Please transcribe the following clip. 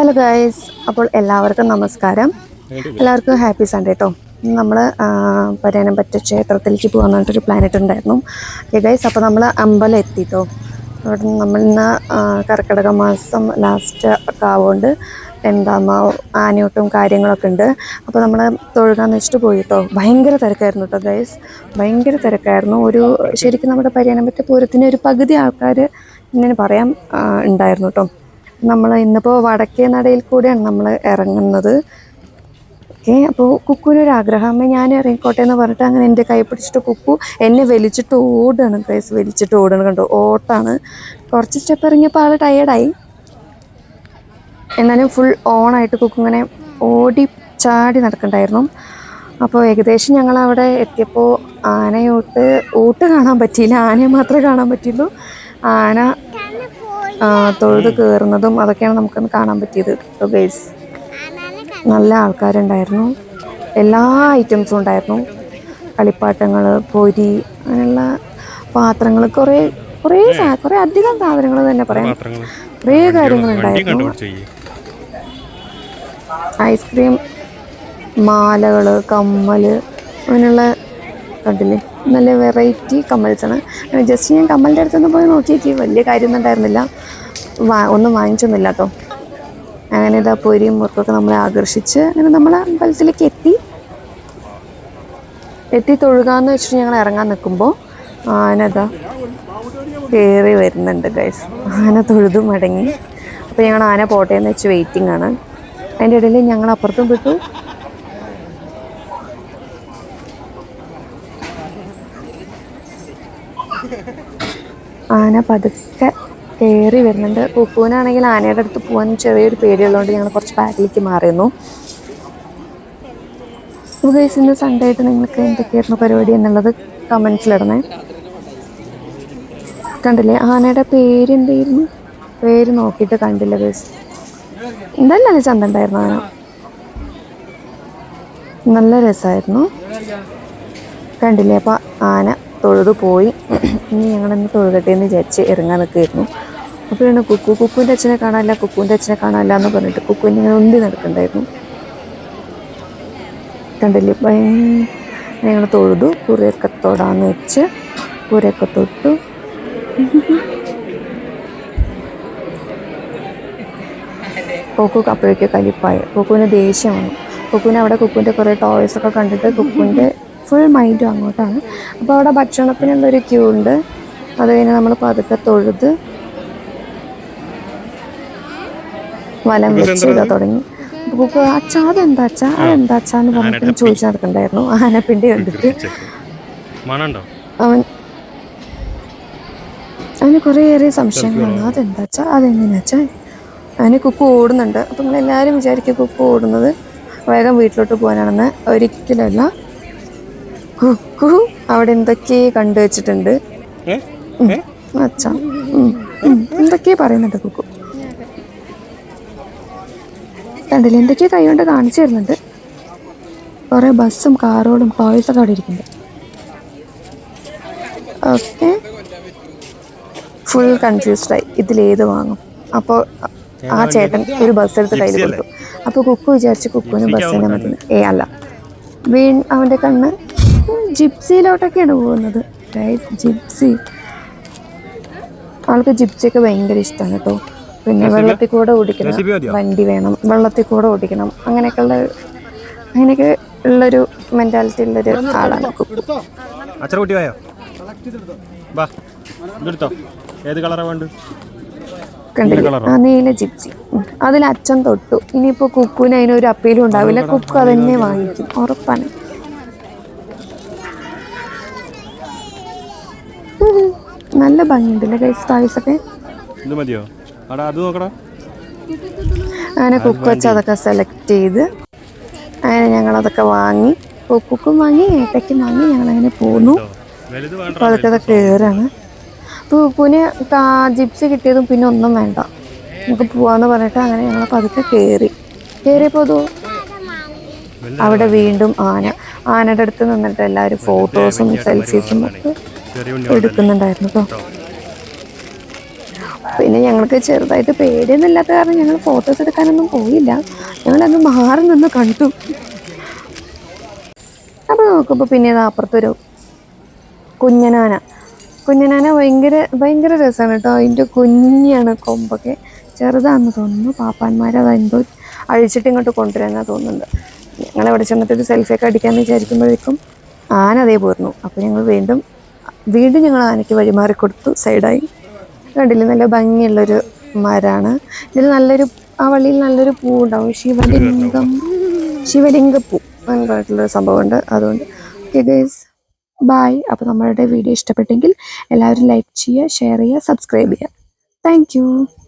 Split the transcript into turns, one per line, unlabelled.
Hello guys അപ്പോൾ എല്ലാവർക്കും നമസ്കാരം. എല്ലാവർക്കും ഹാപ്പി സൺഡേ കേട്ടോ നമ്മൾ പരേനംപറ്റ ക്ഷേത്രത്തിലേക്ക് പോകാൻ പറഞ്ഞിട്ടൊരു പ്ലാനറ്റ് ഉണ്ടായിരുന്നു ഗൈസ് അപ്പോൾ നമ്മൾ അമ്പലം എത്തിട്ടോ അവിടെ നമ്മൾ ഇന്ന് കർക്കിടക മാസം ലാസ്റ്റ് ഒക്കെ ആവുകൊണ്ട് എന്താ ആനയൂട്ടും കാര്യങ്ങളൊക്കെ ഉണ്ട്. അപ്പോൾ നമ്മൾ തൊഴുകാന്ന് വെച്ചിട്ട് പോയി കേട്ടോ ഭയങ്കര തിരക്കായിരുന്നു കേട്ടോ ഗൈസ് ഭയങ്കര തിരക്കായിരുന്നു. ഒരു ശരിക്കും നമ്മുടെ പര്യനംപറ്റ പൂരത്തിന് ഒരു പകുതി ആൾക്കാർ ഇങ്ങനെ പറയാം ഉണ്ടായിരുന്നു കേട്ടോ നമ്മൾ ഇന്നിപ്പോൾ വടക്കേ നടയിൽ കൂടെയാണ് നമ്മൾ ഇറങ്ങുന്നത്. ഓക്കെ അപ്പോൾ കുക്കുവിനൊരു ആഗ്രഹമേ ഞാൻ ഇറങ്ങിക്കോട്ടെ എന്ന് പറഞ്ഞിട്ട് അങ്ങനെ എന്റെ കൈ പിടിച്ചിട്ട് കുക്കു എന്നെ വലിച്ചിട്ട് ഓടാണ് ഗ്രേസ് വലിച്ചിട്ട് ഓടണം കണ്ടോ? ഓട്ടാണ്. കുറച്ച് സ്റ്റെപ്പ് ഇറങ്ങിയപ്പോൾ ആൾ ടയേർഡായി എന്നാലും ഫുൾ ഓണായിട്ട് കുക്കു ഇങ്ങനെ ഓടി ചാടി നടക്കണ്ടായിരുന്നു. അപ്പോൾ ഏകദേശം ഞങ്ങൾ അവിടെ എത്തിയപ്പോൾ ആനയോട്ട് ഓട്ട് കാണാൻ പറ്റിയില്ല. ആനയെ മാത്രമേ കാണാൻ പറ്റിയുള്ളൂ. ആന തൊഴുത് കയറുന്നതും അതൊക്കെയാണ് നമുക്കൊന്ന് കാണാൻ പറ്റിയത്. ബേസ് നല്ല ആൾക്കാരുണ്ടായിരുന്നു. എല്ലാ ഐറ്റംസും ഉണ്ടായിരുന്നു. കളിപ്പാട്ടങ്ങൾ പൊരി അങ്ങനെയുള്ള പാത്രങ്ങൾ കുറേ കുറേ കുറേ അധികം സാധനങ്ങൾ തന്നെ പറയാം. കുറേ കാര്യങ്ങളുണ്ടായിരുന്നു ഐസ്ക്രീം മാലകൾ കമ്മൽ അങ്ങനെയുള്ള കണ്ടില്ലേ നല്ല വെറൈറ്റി കമ്മൽസാണ് ജസ്റ്റ് ഞാൻ കമ്മലിന്റെ അടുത്തൊന്ന് പോയി നോക്കിയിട്ട് വലിയ കാര്യമൊന്നും ഉണ്ടായിരുന്നില്ല. വാ ഒന്നും വാങ്ങിച്ചൊന്നുമില്ല കേട്ടോ. അങ്ങനെ ഇതാ പൊരിയും മുറുക്കൊക്കെ നമ്മളെ ആകർഷിച്ച് അങ്ങനെ നമ്മൾ അമ്പലത്തിലേക്ക് എത്തി. എത്തി തൊഴുകാന്ന് വെച്ചിട്ട് ഞങ്ങൾ ഇറങ്ങാൻ നിൽക്കുമ്പോൾ ആനതാ കയറി വരുന്നുണ്ട് ഗൈസ് ആന തൊഴുതു മടങ്ങി. അപ്പോൾ ഞങ്ങൾ ആന പോട്ടേന്ന് വെച്ച് വെയിറ്റിംഗ് ആണ്. അതിന്റെ ഇടയിൽ ഞങ്ങൾ അപ്പുറത്തും വിട്ടു. ആന പതുക്കെ കയറി വരുന്നുണ്ട്. കുക്കുവിനാണെങ്കിൽ ആനയുടെ അടുത്ത് പോകാൻ ചെറിയൊരു പേടിയുള്ളതുകൊണ്ട് ഞങ്ങൾ കുറച്ച് ബാക്കിലേക്ക് മാറിയിരുന്നു. ഇന്ന് സൺഡേ ആയിട്ട് നിങ്ങൾക്ക് എന്തൊക്കെയായിരുന്നു പരിപാടി എന്നുള്ളത് കമൻസിലിടണേ. കണ്ടില്ലേ? ആനയുടെ പേര് എന്തായിരുന്നു? പേര് നോക്കിയിട്ട് കണ്ടില്ല ഗൈസ്? എന്തായാലും ചന്ത ഉണ്ടായിരുന്നു ആന? നല്ല രസമായിരുന്നു. കണ്ടില്ലേ? അപ്പോൾ ആന തൊഴുതു പോയി. ഇനി ഞങ്ങളെന്ന് തൊഴുകട്ടെ എന്ന് വിചാരിച്ച് ഇറങ്ങാൻ നിൽക്കുകയായിരുന്നു. അപ്പോഴാണ് കുക്കു കുക്കുവിന്റെ അച്ഛനെ കാണാനില്ല കുക്കുവിന്റെ അച്ഛനെ കാണാനില്ല എന്ന് പറഞ്ഞിട്ട് കുക്കുവിന്റെ ഇങ്ങനെ ഉന്തി നടക്കണ്ടായിരുന്നു. കണ്ടില്ലേ? ഭയങ്കര ഞങ്ങൾ തൊഴുതു കുറിയൊക്കെ തൊടാന്ന് വെച്ച് കുറേയൊക്കെ തൊട്ടു. കൊക്കു അപ്പോഴേക്കും കലിപ്പായി. കൊക്കുവിന് ദേഷ്യം വന്നു. കൊക്കുവിന് അവിടെ കുക്കുവിന്റെ കുറേ ടോയ്സൊക്കെ കണ്ടിട്ട് കുക്കുവിന്റെ ഫുൾ മൈൻഡും അങ്ങോട്ടാണ്. അപ്പോൾ അവിടെ ഭക്ഷണത്തിനുള്ളൊരു ക്യൂ ഉണ്ട്. അത് കഴിഞ്ഞ് നമ്മൾ പതുക്കെ തൊഴുത് വലം വെച്ച് ഇതാ തുടങ്ങി. അപ്പോൾ അച്ഛാ അതെന്താ അച്ഛാ അതെന്താ അച്ഛാന്ന് പറഞ്ഞിട്ട് ചോദിച്ചു നടക്കണ്ടായിരുന്നു. ആനപ്പിണ്ടി കണ്ടിട്ട്. അവൻ അവന് കുറേയേറെ സംശയങ്ങളാണ്. അതെന്താ അച്ഛാ അതെങ്ങനെയാ അവന് കുക്കു ഓടുന്നുണ്ട്. അപ്പം നമ്മളെല്ലാവരും വിചാരിക്കും കുക്കു ഓടുന്നത്. വേഗം വീട്ടിലോട്ട് പോകാനാണെന്ന്. ഒരിക്കലല്ല കുക്കു അവിടെ എന്തൊക്കെ കണ്ടു വെച്ചിട്ടുണ്ട്? അച്ഛാ ഉം, പറയുന്നുണ്ട് കുക്കു? കണ്ടില്ല എന്തൊക്കെ കൈ കൊണ്ട് കാണിച്ചു തരുന്നുണ്ട്. കുറേ ബസ്സും കാറുകളും ടോയ്സൊക്കെ അവിടെ ഇരിക്കുന്നുണ്ട്. ഓക്കെ. ഫുൾ കൺഫ്യൂസ്ഡായി ഇതിലേത് വാങ്ങും? അപ്പോൾ ആ ചേട്ടൻ ഒരു ബസ് എടുത്ത് കയ്യിൽ കൊടുത്തു. അപ്പോൾ കുക്കു വിചാരിച്ച് കുക്കുവിന് ബസ് തന്നെ മതി. ഏ അല്ല. വീൺ അവന്റെ കണ്ണ് ജിപ്സിയിലോട്ടൊക്കെയാണ് പോകുന്നത്. ജിപ്സി. ആൾക്ക് ജിപ്സിയൊക്കെ ഭയങ്കര ഇഷ്ടമാണ് കേട്ടോ. പിന്നെ വെള്ളത്തിൽ കൂടെ ഓടിക്കണം. വണ്ടി വേണം. വെള്ളത്തിൽ കൂടെ ഓടിക്കണം. അങ്ങനെയൊക്കെയുള്ള അങ്ങനെയൊക്കെ ഉള്ളൊരു മെന്റാലിറ്റി ഉള്ളൊരു ആളാണ്. ആ നീല ജിപ്സി. അതിൽ അച്ഛൻ തൊട്ടു. ഇനിയിപ്പോ കുക്കുവിന് അതിനൊരു അപ്പീലും ഉണ്ടാവില്ല. കുക്കു അതന്നെ വാങ്ങിക്കും. ഉറപ്പാണ്. നല്ല ഭംഗിയുണ്ടല്ലേ ഗൈസ് ടോയ്സ് ഒക്കെ?
ഇത് മതിയോ? അടാ അത് നോക്കടാ.
അങ്ങനെ കുക്ക് വെച്ച് അതൊക്കെ സെലക്ട് ചെയ്ത് അങ്ങനെ ഞങ്ങൾ അതൊക്കെ വാങ്ങി കുക്കും വാങ്ങി ഏട്ടയ്ക്കും വാങ്ങി ഞങ്ങൾ അങ്ങനെ പോന്നു
അപ്പൊ
അപ്പോൾ അതൊക്കെ അതൊക്കെ കയറാണ് അപ്പോൾ ഉപ്പുവിന് ജിപ്സി കിട്ടിയതും പിന്നെ ഒന്നും വേണ്ട. നമുക്ക് പോവാന്ന് പറഞ്ഞിട്ട് അങ്ങനെ ഞങ്ങൾ പതുക്കെ കയറി കയറിയപ്പോൾ അതോ അവിടെ വീണ്ടും ആന. ആനയുടെ അടുത്ത് നിന്നിട്ട് എല്ലാവരും ഫോട്ടോസും സെൽഫീസും ഒക്കെ എടുക്കുന്നുണ്ടായിരുന്നു പിന്നെ ഞങ്ങൾക്ക് ചെറുതായിട്ട് പേടിയൊന്നും ഇല്ലാത്ത കാരണം ഞങ്ങൾ ഫോട്ടോസ് എടുക്കാനൊന്നും പോയില്ല. ഞങ്ങളത് മാറി നിന്ന് കണ്ടു. അപ്പോൾ നോക്കുമ്പോൾ പിന്നെ അപ്പുറത്തൊരു കുഞ്ഞനാന. കുഞ്ഞനാന ഭയങ്കര ഭയങ്കര രസമാണ് കേട്ടോ അതിന്റെ കുഞ്ഞാണ് കൊമ്പൊക്കെ ചെറുതാണെന്ന് തോന്നുന്നു. പാപ്പാന്മാരെ അതെന്തോ അഴിച്ചിട്ട് ഇങ്ങോട്ട് കൊണ്ടുവരാനാണ് തോന്നുന്നുണ്ട്. ഞങ്ങൾ അവിടെ ഒരു സെൽഫിയൊക്കെ അടിക്കാമെന്ന് വിചാരിക്കുമ്പോഴേക്കും ആന അതേ പോയിരുന്നു അപ്പോൾ ഞങ്ങൾ വീണ്ടും വീണ്ടും ഞങ്ങൾ ആനയ്ക്ക് വഴിമാറി കൊടുത്തു സൈഡായി കണ്ടില്ലേ നല്ല ഭംഗിയുള്ളൊരു മരമാണ് ഇതിൽ നല്ലൊരു ആ വള്ളിയിൽ നല്ലൊരു പൂ ഉണ്ടാവും ശിവലിംഗം. ശിവലിംഗപ്പൂ അങ്ങനെയായിട്ടുള്ളൊരു സംഭവമുണ്ട്. അതുകൊണ്ട് ഓക്കെ ഗൈസ് ബായ് അപ്പോൾ നമ്മളുടെ വീഡിയോ ഇഷ്ടപ്പെട്ടെങ്കിൽ എല്ലാവരും ലൈക്ക് ചെയ്യുക ഷെയർ ചെയ്യുക സബ്സ്ക്രൈബ് ചെയ്യുക. താങ്ക്